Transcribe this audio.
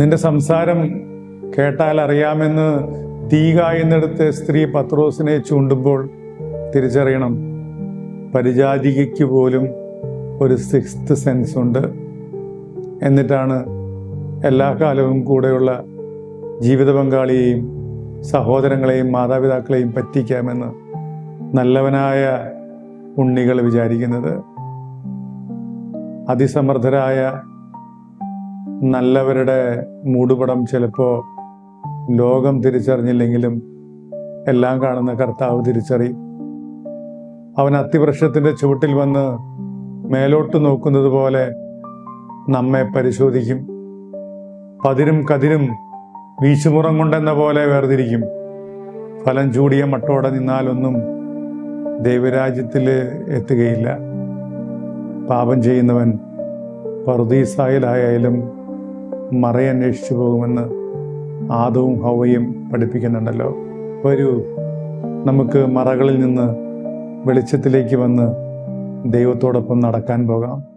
നിന്റെ സംസാരം കേട്ടാൽ അറിയാമെന്ന് തീക എന്നെടുത്ത് സ്ത്രീ പത്രോസിനെ ചൂണ്ടുമ്പോൾ തിരിച്ചറിയണം. പരിചാരികയ്ക്ക് പോലും ഒരു സിക്സ്ത് സെൻസ് ഉണ്ട്. എന്നിട്ടാണ് എല്ലാ കാലവും കൂടെയുള്ള ജീവിത പങ്കാളിയെയും സഹോദരങ്ങളെയും മാതാപിതാക്കളെയും പറ്റിക്കാമെന്ന് നല്ലവനായ ഉണ്ണികൾ വിചാരിക്കുന്നത്. അതിസമർത്ഥരായ നല്ലവരുടെ മൂടുപടം ചിലപ്പോൾ ലോകം തിരിച്ചറിഞ്ഞില്ലെങ്കിലും എല്ലാം കാണുന്ന കർത്താവ് തിരിച്ചറിയും അവൻ അത്തിവൃക്ഷത്തിന്റെ ചുവട്ടിൽ വന്ന് മേലോട്ട് നോക്കുന്നത് പോലെ നമ്മെ പരിശോധിക്കും. പതിരും കതിരും വീശുമുറം കൊണ്ടെന്ന പോലെ വേർതിരിക്കും. ഫലം ചൂടിയ മട്ടോടെ നിന്നാലൊന്നും ദൈവരാജ്യത്തിൽ എത്തുകയില്ല. പാപം ചെയ്യുന്നവൻ പറുദീസായിലായാലും മറയന്വേഷിച്ചു പോകുമെന്ന് ആദവും ഹവയും പഠിപ്പിക്കുന്നുണ്ടല്ലോ. വരൂ നമുക്ക് മറകളിൽ നിന്ന് വെളിച്ചത്തിലേക്ക് വന്ന് ദൈവത്തോടൊപ്പം നടക്കാൻ പോകാം.